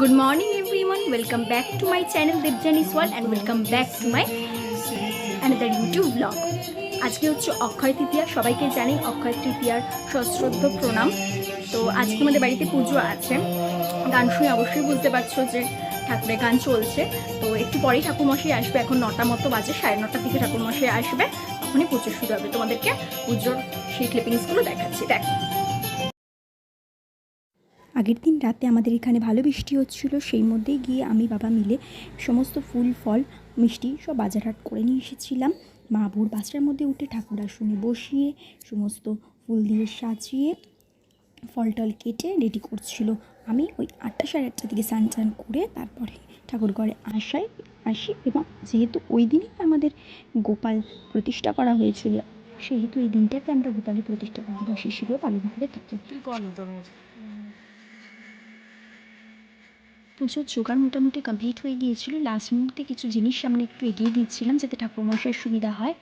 Good morning, everyone. Welcome back to my channel Dipjani's World, and welcome back to my another YouTube vlog. আজকে হচ্ছে অক্ষয় তৃতীয়া। সবাইকে জানি অক্ষয় তৃতীয়ার সশ্রদ্ধ প্রণাম। তো আজকে আমাদের বাড়িতে পুজো আছে। গান শুনে অবশ্যই বুঝতে পারছ যে ঠাকুরের গান চলছে। তো একটু পরেই ঠাকুরমশাই আসবে। এখন নটা মতো বাজে, সাড়ে নটার দিকে ঠাকুরমশাই আসবে। তখনই পুজো শুরু হবে। তোমাদেরকে পুজোর সেই ক্লিপিংসগুলো দেখাচ্ছি। দেখ। আগের দিন রাতে আমাদের এখানে ভালো বৃষ্টি হচ্ছিল, সেই মধ্যেই গিয়ে আমি বাবা মিলে সমস্ত ফুল, ফল, মিষ্টি সব বাজারহাট করে নিয়ে এসেছিলাম। মা ভোর পাঁচটার মধ্যে উঠে ঠাকুর আসনে বসিয়ে সমস্ত ফুল দিয়ে সাজিয়ে ফল, টল কেটে রেডি করছিল। আমি ওই আটটা সাড়ে আটটা দিকে স্নান টান করে তারপরে ঠাকুর ঘরে আসাই, আসি এবং যেহেতু ওই দিনই আমাদের গোপাল প্রতিষ্ঠা করা হয়েছিল, সেহেতু এই দিনটাকে আমরা গোপালের প্রতিষ্ঠা দিবস হিসেবে পালন করে থাকি। পুজোর জোগাড় মোটামুটি কমপ্লিট হয়ে গিয়েছিল। লাস্ট মুহূর্তে কিছু জিনিস আমরা একটু এগিয়ে দিচ্ছিলাম যাতে ঠাকুরমশাইয়ের সুবিধা হয়।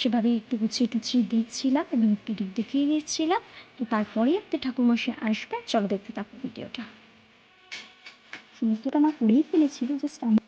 সেভাবে একটু গুছিয়ে টুছিয়ে দিচ্ছিলাম এবং একটু দিক দেখিয়ে দিচ্ছিলাম। তো তারপরে আপনি ঠাকুরমশাই আসবে। চলো দেখতে থাকো ভিডিওটা সমস্তটা আমার করেই ফেলেছিল জাস্ট আমি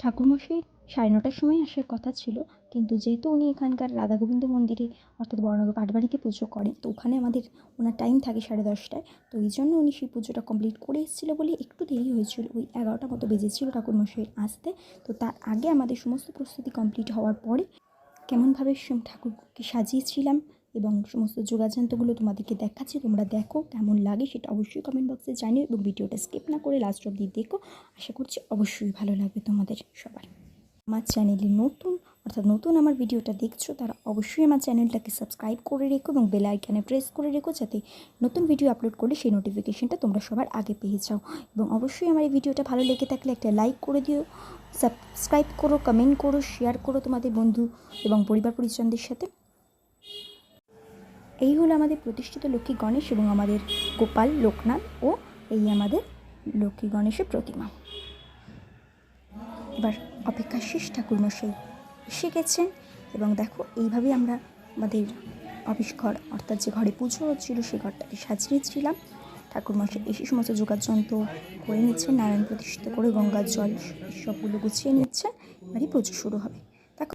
ঠাকুরমশাই, সাড়ে নটার সময় আসার কথা ছিল, কিন্তু যেহেতু উনি এখানকার রাধা গোবিন্দ মন্দিরে, অর্থাৎ বড়নগর পাটবাড়িতে পুজো করেন, তো ওখানে আমাদের ওনার টাইম থাকে সাড়ে দশটায়, তো এই জন্য উনি সেই পুজোটা কমপ্লিট করে এসেছিল বলে একটু দেরি হয়েছিল, ওই এগারোটা মতো বেজেছিল ঠাকুরমশাইয়ের আসতে, তো তার আগে আমাদের সমস্ত প্রস্তুতি কমপ্লিট হওয়ার পরে কেমনভাবে ঠাকুরকে সাজিয়েছিলাম এবং সমস্ত যোগাযন্ত্রগুলো তোমাদেরকে দেখাচ্ছি, তোমরা দেখো কেমন লাগে সেটা অবশ্যই কমেন্ট বক্সে জানিও এবং ভিডিওটা স্কিপ না করে লাস্ট অবধি দেখো। আশা করছি অবশ্যই ভালো লাগবে তোমাদের সবার। আমার চ্যানেলে নতুন, অর্থাৎ নতুন আমার ভিডিওটা দেখছ, তারা অবশ্যই আমার চ্যানেলটাকে সাবস্ক্রাইব করে রেখো এবং বেল আইকনে প্রেস করে রেখো যাতে নতুন ভিডিও আপলোড করলে সেই নোটিফিকেশনটা তোমরা সবার আগে পেয়ে যাও। এবং অবশ্যই আমার এই ভিডিওটা ভালো লেগে থাকলে একটা লাইক করে দিও সাবস্ক্রাইব করো কমেন্ট করো শেয়ার করো তোমাদের বন্ধু এবং পরিবার পরিজনদের সাথে। এই হলো আমাদের প্রতিষ্ঠিত লক্ষ্মী গণেশ এবং আমাদের গোপাল, লোকনাথ ও এই আমাদের লক্ষ্মী গণেশের প্রতিমা। এবার অপেক্ষা শেষ ঠাকুরমশাই এসে গেছেন এবং দেখো এইভাবেই আমরা আমাদের অফিস ঘর অর্থাৎ যে ঘরে পুজো হচ্ছিল সেই ঘরটাকে সাজিয়েছিলাম। ঠাকুরমশাই এসে সমস্ত যোগাযন্ত্র করে নিচ্ছেন, নারায়ণ প্রতিষ্ঠিত করে গঙ্গার জল সবগুলো গুছিয়ে নিচ্ছেন। এবারই পুজো শুরু হবে। দেখো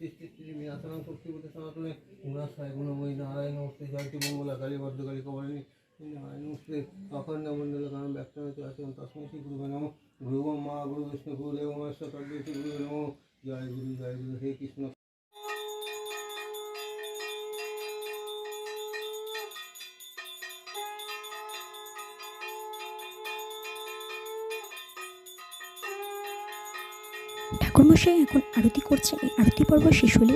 মঙ্গল মঙ্গল সৃষ্টি বিনাশনাং শক্তিপতি সনাতনে গুণাশায় গুণময়ী নারায়ণ নমস্তে জয়তি মঙ্গলাকালী বদ্ধকালী কবলিনী নারায়ণ নমস্তে, অখণ্ড মণ্ডল কারণ ব্যক্ত আছেন তসময় শ্রী গুরুবে নম। ঠাকুরমশাই এখন আরতি করছেন। এই আরতি পর্ব শেষ হলে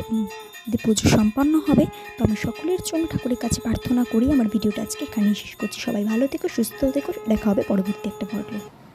যদি পুজো সম্পন্ন হবে, তো আমি সকলের জন্য ঠাকুরের কাছে প্রার্থনা করি। আমার ভিডিওটা আজকে এখানেই শেষ করছি। সবাই ভালো থেকো, সুস্থ থেকো। দেখা হবে পরবর্তী একটা পর্বে।